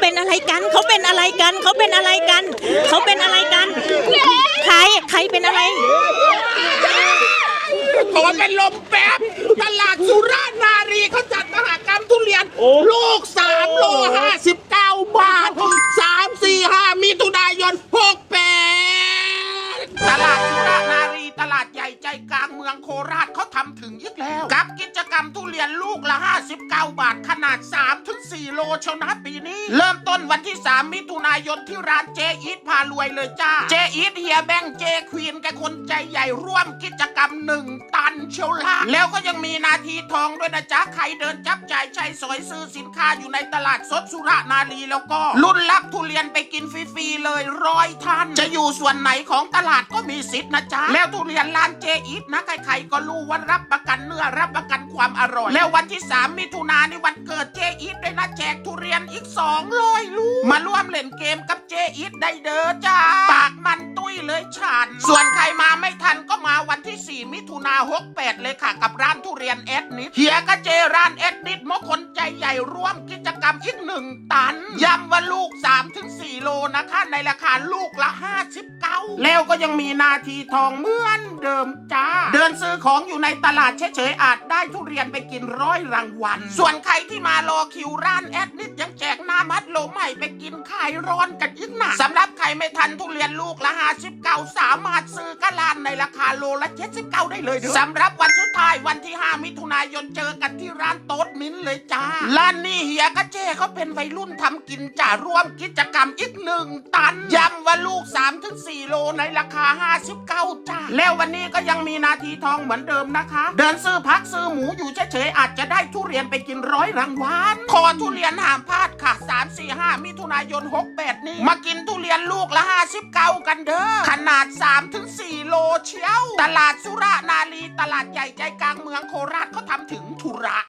เป็นอะไรกันเขาเป็นอะไรกันเขาเป็นอะไรกันเขาเป็นอะไรกันใครใครเป็นอะไรขอเป็นลมแป๊บตลาดสุราษฎร์นารีเขาจัดมหากรรมทุเรียน ลูกสามโลห้าสิบเก้าบาทสามสี่ห้ามิถุนายนหกแปดตลาดสุราษฎร์นารีตลาดใหญ่ใจกลางเมืองโคราชเขาทำถึงยึกแล้ว กับกิจ มทุเรียนลูกละ 59 บาท ขนาด 3-4 โลเชยวนะปีนี้ เริ่มต้นวันที่ 3 มิถุนายนที่ร้านเจอีทพารวยเลยจ้า เจอีทเฮียแบงเจควีนแกคนใจใหญ่ร่วมกิจกรรม1ตันเชียวละแล้วก็ยังมีนาทีทองด้วยนะจ๊ะ ใครเดินจับจ่ายใช้สอยซื้อสินค้าอยู่ในตลาดสดสุรานารีแล้วก็รุ่นรับทุเรียนไปกินฟรีๆเลยร้อยท่าน จะอยู่ส่วนไหนของตลาดก็มีสิทธิ์นะจ๊ะแล้วทุเรียนร้านเจอีทนะใครๆก็รู้ว่ารับประกันเนื้อรับประกันความอร่อย แล้ววันที่ 3 มิถุนายนนี่วันเกิดเจอีทด้วยนะแจกทุเรียนอีก200ลูกมาร่วมเล่นเกมกับเจอีทได้เด้อจ้าปากมันตุ้ยเลยฉัน ส่วนใครมาไม่ทันก็มาวันที่ 4 มิถุนา68 เลยค่ะ กับร้านทุเรียนเอ็ดนิดเฮียก็เจร้านเอ็ดนิดมอคนใจใหญ่ร่วมกิจกรรมอีกหนึ่งตันย้ำว่าลูก 3-4 โลนะคะในราคาลูกละ 59 แล้วก็ยังมีนาทีทองเหมือนเดิมจ้า เดินซื้อของอยู่ในตลาดเฉยๆอาจได้ทุเรียนไปกินร้อยรางวัล ส่วนใครที่มารอคิวร้านแอดนิดยังแจกน้ำมัดโลใหม่ไปกินขายร้อนกันอีกนะสำหรับใครไม่ทันทุเรียนลูกละ59สามารถซื้อกะลานในราคาโลละ79ได้เลยเด้อสำหรับวันสุด วันที่ 5 มิถุนายนเจอกันที่ร้านโต๊ดมิ้นเลยจ้า ร้านนี้เฮียกะเจ้เขาเป็นวัยรุ่นทำกินจ่าร่วมกิจกรรมอีกหนึ่งตันย้ำว่าลูก 3-4 โลในราคา 59 จ้า แล้ววันนี้ก็ยังมีนาทีทองเหมือนเดิมนะคะ เดินซื้อพักซื้อหมูอยู่เฉยๆอาจจะได้ทุเรียนไปกินร้อยรางวัลคอทุเรียนห้ามพลาดค่ะ 3 4 5 มิถุนายน 68 นี้ มากินทุเรียนลูกละ 59 กันเด้อขนาด 3-4 โลเชียว ตลาดสุรานารี ตลาดใหญ่ใจกลางเมืองโคราชเขา